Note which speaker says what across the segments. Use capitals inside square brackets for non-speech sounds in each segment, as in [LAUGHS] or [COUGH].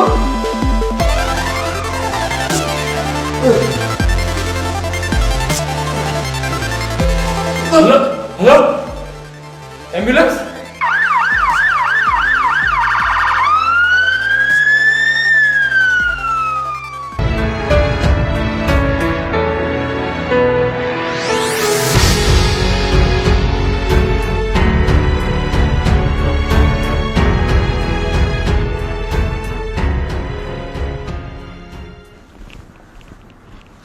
Speaker 1: Oh.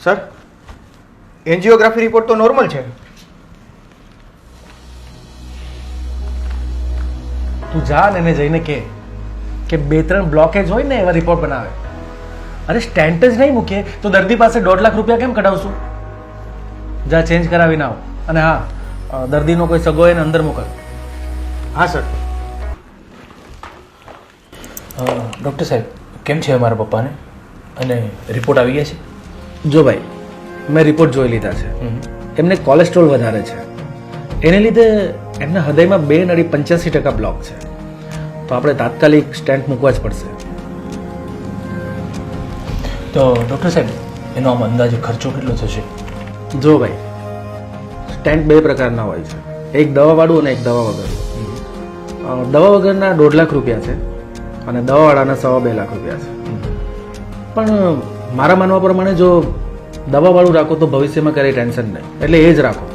Speaker 2: Sir angiography report તો normal છે.
Speaker 3: તું જા ને એને જઈને કે કે બે ત્રણ બ્લોકેજ હોય ને એવા રિપોર્ટ બનાવે. અરે સ્ટેન્ટ જ નહીં મૂકીએ તો દર્દી પાસે દોઢ લાખ રૂપિયા કેમ કઢાવશું? જા ચેન્જ કરાવીને ના અને હા દર્દીનો કોઈ સગો એને અંદર મોકલ.
Speaker 2: હા સર.
Speaker 1: ડૉક્ટર સાહેબ કેમ છે અમારા પપ્પાને? અને રિપોર્ટ આવી ગયા છે?
Speaker 3: જો ભાઈ મેં રિપોર્ટ જોઈ લીધા છે. એમને કોલેસ્ટ્રોલ વધારે છે. એને લીધે એમના હૃદયમાં બે નડી પંચ્યાસી ટકા બ્લોક છે. તો આપણે તાત્કાલિક સ્ટેન્ટ મૂકવા જ પડશે.
Speaker 1: તો ડૉક્ટર સાહેબ એનો આમ અંદાજે ખર્ચો કેટલો થશે?
Speaker 3: જો ભાઈ સ્ટેન્ટ બે પ્રકારના હોય છે. એક દવાવાળું અને એક દવા વગર દવા વગરના દોઢ લાખ રૂપિયા છે અને દવાવાળાના સવા બે લાખ રૂપિયા છે. પણ મારા માનવા પ્રમાણે જો દવાવાળું રાખો તો ભવિષ્યમાં ક્યારેય ટેન્શન નહીં. એટલે એ જ રાખો.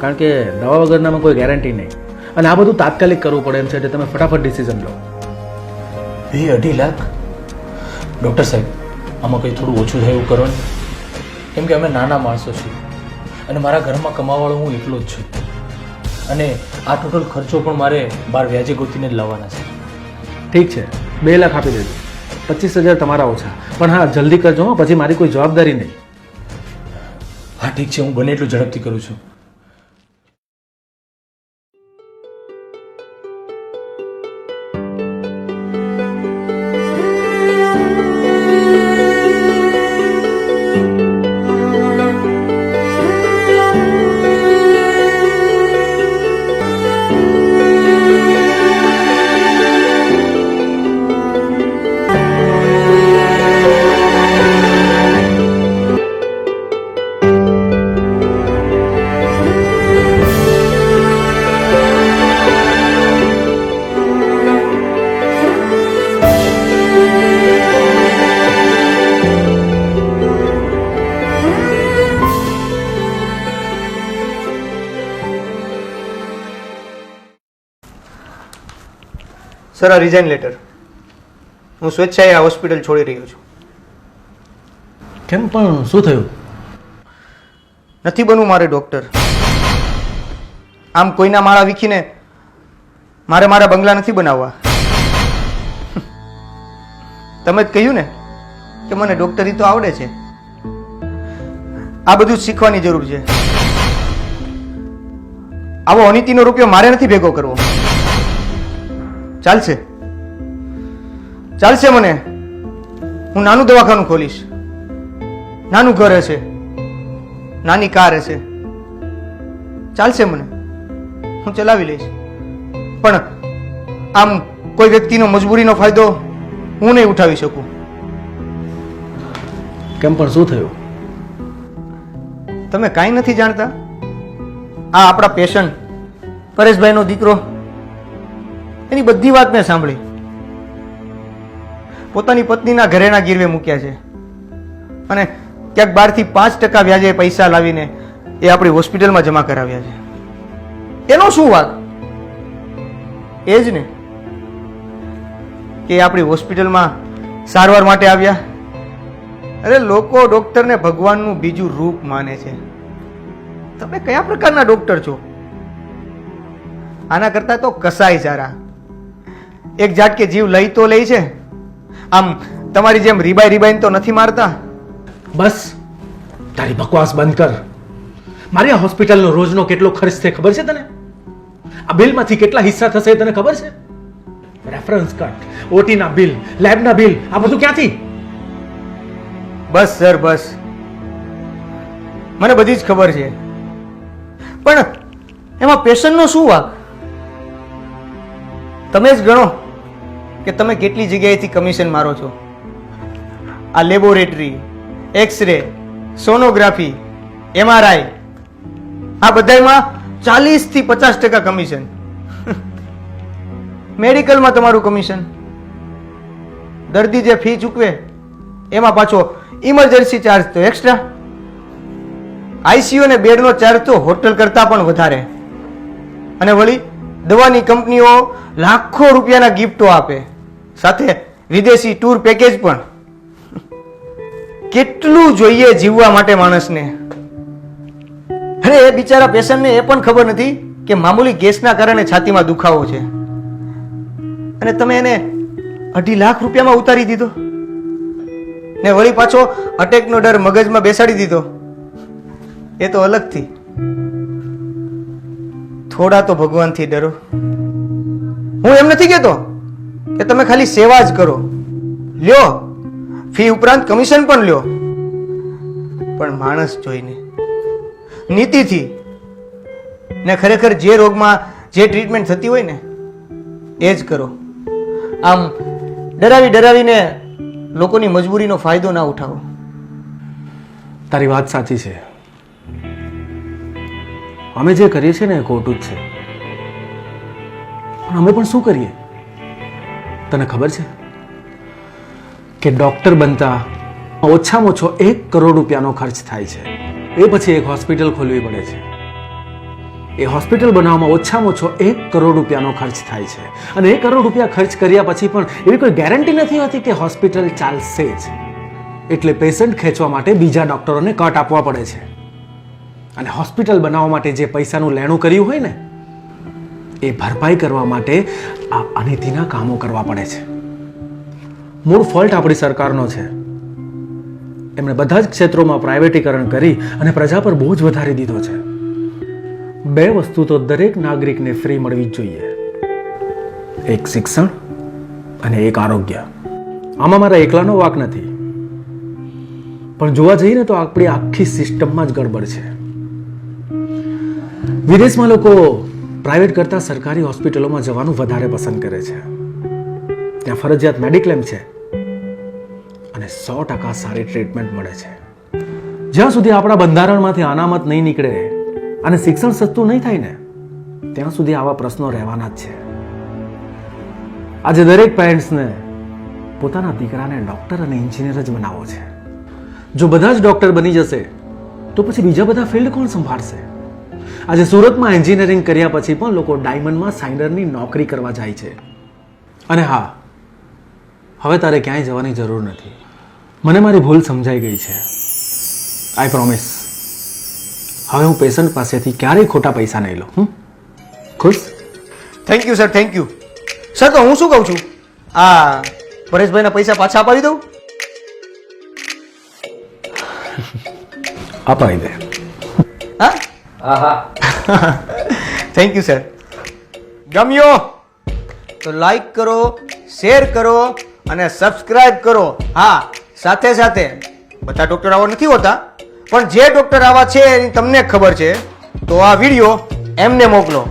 Speaker 3: કારણ કે દવા વગરનામાં કોઈ ગેરંટી નહીં. અને આ બધું તાત્કાલિક કરવું પડે એમ છે એટલે તમે ફટાફટ ડિસિઝન લો.
Speaker 1: બે અઢી લાખ? ડૉક્ટર સાહેબ આમાં કંઈ થોડું ઓછું થાય એવું કરો ને. કેમ કે અમે નાના માણસો છીએ. અને મારા ઘરમાં કમાવાળો હું એકલો જ છું. અને આ ટોટલ ખર્ચો પણ મારે બાર વ્યાજે ગોતીને જ લાવવાના છે.
Speaker 3: ઠીક છે. બે લાખ આપી દેજો. પચીસ હજાર તમારા ઓછા. પણ હા, જલ્દી કરજો પછી મારી કોઈ જવાબદારી નહીં.
Speaker 1: હા, ઠીક છે, હું બને એટલું ઝડપથી કરું છું.
Speaker 2: સર આ રિઝાઇન લેટર હું સ્વેચ્છાએ આ હોસ્પિટલ છોડી રહ્યો છું.
Speaker 3: કેમ? પણ શું થયું?
Speaker 2: નથી બનવું મારે ડૉક્ટર આમ કોઈના માળા વીખીને મારે મારા બંગલા નથી બનાવવા. તમે જ કહ્યું ને કે મને ડૉક્ટરી તો આવડે છે. આ બધું શીખવાની જરૂર છે. આવો અનિતિનો રૂપિયો મારે નથી ભેગો કરવો. ચાલશે. ચાલશે મને. હું નાનું દવાખાનું ખોલીશ. નાનું ઘર હશે. નાની કાર હશે. ચાલશે મને. હું ચલાવી લઈશ. પણ આમ કોઈ વ્યક્તિનો મજબૂરીનો ફાયદો હું નહીં ઉઠાવી શકું.
Speaker 3: કેમ પણ શું થયું?
Speaker 2: તમે કાંઈ નથી જાણતા? આ આપણા પેશન્ટ. પરેશભાઈનો દીકરો એની બધી વાત મેં સાંભળી. પોતાની પત્નીના ઘરેના ગીરવે મૂક્યા છે. અને ક્યાંક બારથી પાંચ ટકા વ્યાજે પૈસા લાવીને એ આપણી હોસ્પિટલમાં જમા કરાવ્યા છે. એનો શું વાત? એ જ ને. કે આપણી હોસ્પિટલમાં સારવાર માટે આવ્યા. અરે લોકો ડોક્ટરને ભગવાનનું બીજું રૂપ માને છે. તમે કયા પ્રકારના ડોક્ટર છો? આના કરતા તો કસાય સારા. એક ઝાટકે જીવ લઈ તો લે છે. આમ તમારી જેમ રીબાઈ રીબાઈને તો નથી મારતા?
Speaker 3: બસ તારી બકવાસ બંધ કર. મારી આ હોસ્પિટલનો રોજનો કેટલો ખર્ચ છે ખબર છે તને? આ બિલમાંથી કેટલા હિસ્સા થશે તને ખબર છે? રેફરન્સ કટ ઓટીના બિલ લેબના બિલ આ બધું ક્યાંથી?
Speaker 2: બસ સર બસ. મને બધી જ ખબર છે. પણ એમાં પેશન્ટનો શું વાક? તમે જ ગણો. કે તમે કેટલી જગ્યાએથી કમિશન મારો છો? આ લેબોરેટરી, એક્સરે, સોનોગ્રાફી, એમઆરઆઈ, આ બધામાં ચાલીસથી પચાસ ટકા કમિશન. મેડિકલમાં તમારું કમિશન. દર્દી જે ફી ચૂકવે, એમાં પાછો ઇમરજન્સી ચાર્જ તો એક્સ્ટ્રા આઈસીયુ અને બેડનો ચાર્જ તો હોટલ કરતાં પણ વધારે. અને વળી દવાની કંપનીઓ લાખો રૂપિયાના ગિફ્ટો આપે. સાથે વિદેશી ટૂર પેકેજ પણ. કેટલું જોઈએ જીવવા માટે માણસને? અરે, એ બિચારા પેશન્ટને એ પણ ખબર નથી કે મામૂલી ગેસના કારણે છાતીમાં દુખાવો છે. અને તમે એને અઢી લાખ રૂપિયામાં ઉતારી દીધો. ને વળી પાછો અટેકનો ડર મગજમાં બેસાડી દીધો. એ તો અલગથી. થોડા તો ભગવાનથી ડરો. હું એમ નથી કહેતો. કે તમે ખાલી સેવા જ કરો. લ્યો, ફી ઉપરાંત કમિશન પણ લ્યો. પણ માણસ જોઈને, નીતિથી, ને ખરેખર જે રોગમાં જે ટ્રીટમેન્ટ થતી હોય ને, એ જ કરો. આમ, ડરાવી ડરાવીને લોકોની મજબૂરીનો ફાયદો ના ઉઠાવો.
Speaker 3: તારી વાત સાચી છે. અમે જે કરીએ છીએ ને એ ખોટું જ છે. પણ અમે પણ શું કરીએ? તને ખબર છે? કે ડૉક્ટર બનતા ઓછામાં ઓછો એક કરોડ રૂપિયાનો ખર્ચ થાય છે. એ પછી એક હોસ્પિટલ ખોલવી પડે છે. એ હોસ્પિટલ બનાવવામાં ઓછામાં ઓછો એક કરોડ રૂપિયાનો ખર્ચ થાય છે. અને એક કરોડ રૂપિયા ખર્ચ કર્યા પછી પણ એવી કોઈ ગેરંટી નથી હોતી કે હોસ્પિટલ ચાલશે જ. એટલે પેશન્ટ ખેંચવા માટે બીજા ડૉક્ટરોને કટ આપવા પડે છે. અને હોસ્પિટલ બનાવવા માટે જે પૈસાનું લેણું કર્યું હોય ને એ ભરપાઈ કરવા માટે આ અનિતિના કામો કરવા પડે છે. મૂળ ફોલ્ટ આપણી સરકારનો છે. એમણે બધા જ ક્ષેત્રોમાં પ્રાઇવેટીકરણ કરી અને પ્રજા પર બોજ વધારી દીધો છે. બે વસ્તુ તો દરેક નાગરિકને ફ્રી મળવી જ જોઈએ. એક શિક્ષણ અને એક આરોગ્ય. આમાં મારા એકલાનો વાક નથી. પણ જોવા જઈએ ને તો આપણી આખી સિસ્ટમમાં જ ગડબડ છે. વિદેશમાં લોકો પ્રાઇવેટ કરતાં સરકારી હોસ્પિટલોમાં જવાનું વધારે પસંદ કરે છે. ત્યાં ફરજિયાત મેડિક્લેમ છે અને સો ટકા સારી ટ્રીટમેન્ટ મળે છે. જ્યાં સુધી આપણા બંધારણમાંથી અનામત નહીં નીકળે અને શિક્ષણ સસ્તું નહીં થાય ને, ત્યાં સુધી આવા પ્રશ્નો રહેવાના જ છે. આજે દરેક પેરેન્ટ્સને પોતાના દીકરાને ડૉક્ટર અને એન્જિનિયર જ બનાવવો છે. જો બધા જ ડૉક્ટર બની જશે, તો પછી બીજા બધા ફિલ્ડ કોણ સંભાળશે? આજે સુરતમાં એન્જિનિયરિંગ કર્યા પછી પણ લોકો ડાયમંડમાં સાઇનરની નોકરી કરવા જાય છે. અને હા હવે તારે ક્યાંય જવાની જરૂર નથી. મને મારી ભૂલ સમજાઈ ગઈ છે. આઈ પ્રોમિસ હવે હું પેશન્ટ પાસેથી ક્યારેય ખોટા પૈસા નહીં લઉં? ખુશ?
Speaker 2: Thank you sir thank you sir તો હું શું કહું છું? આ પરેશભાઈના પૈસા પાછા અપાવી દઉં? [LAUGHS]
Speaker 3: અપાવી દે.
Speaker 2: હા
Speaker 1: હા હા
Speaker 2: થેન્ક યુ સર ગમ્યો? તો લાઈક કરો શેર કરો અને સબસ્ક્રાઇબ કરો. હા, સાથે સાથે, બધા ડૉક્ટર આવા નથી હોતા, પણ જે ડૉક્ટર આવા છે એની તમને ખબર છે, તો આ વીડિયો એમને મોકલો.